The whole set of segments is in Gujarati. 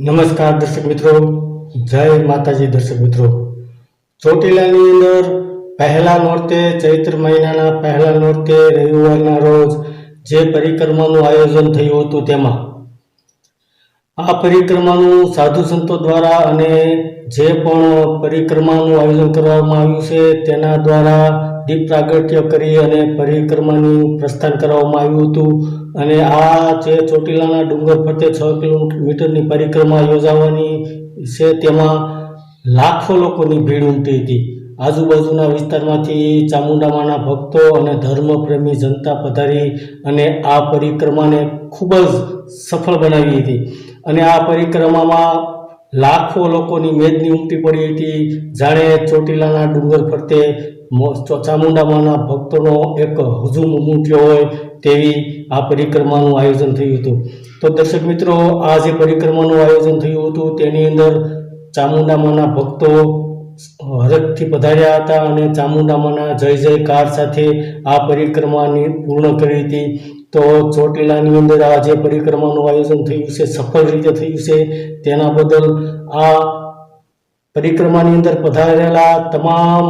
નમસ્કાર દર્શક મિત્રો, જય માતાજી દર્શક મિત્રો. ચોટીલાની અંદર પહેલા નોરતે, ચૈત્ર મહિનાના પહેલા નોરતે, રવિવારના રોજ જે પરિક્રમાનું આયોજન થયું હતું તેમાં, આ પરિક્રમાનું સાધુ સંતો દ્વારા અને જે પણ પરિક્રમાનું આયોજન કરવામાં આવ્યું છે તેના દ્વારા દીપ પ્રાગટ્ય કરી અને પરિક્રમાનું પ્રસ્થાન કરવામાં આવ્યું હતું. અને આ જે ચોટીલાના ડુંગર ફરતે છ કિલોમીટરની પરિક્રમા યોજાવાની છે, તેમાં લાખો લોકોની ભીડ ઉમટી હતી. આજુબાજુના વિસ્તારમાંથી ચામુંડામાના ભક્તો અને ધર્મપ્રેમી જનતા પધારી અને આ પરિક્રમાને ખૂબ જ સફળ બનાવી હતી. અને આ પરિક્રમામાં લાખો લોકોની મેદની ઉમટી પડી હતી. જાણે ચોટીલાના ડુંગર ફરતે ચામુંડામાના ભક્તોનો એક હુજુમ ઉમટ્યો હોય તેવી આ પરિક્રમાનું આયોજન થયું હતું. તો દર્શક મિત્રો, આ જે પરિક્રમાનું આયોજન થયું હતું તેની અંદર ચામુંડામાના ભક્તો હરખથી પધાર્યા હતા અને ચામુંડામાના જય જયકાર સાથે આ પરિક્રમાની પૂર્ણ કરી હતી. તો ચોટીલાની અંદર આ જે પરિક્રમાનું આયોજન થયું છે, સફળ રીતે થયું છે, તેના બદલ આ પરિક્રમાની અંદર પધારેલા તમામ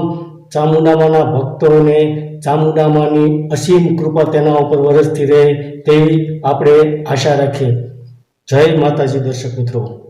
ચામુંડામાના ભક્તોને ચામુંડામાની અસીમ કૃપા તેના ઉપર વરસતી રહે તેવી આપણે આશા રાખીએ. જય માતાજી દર્શક મિત્રો.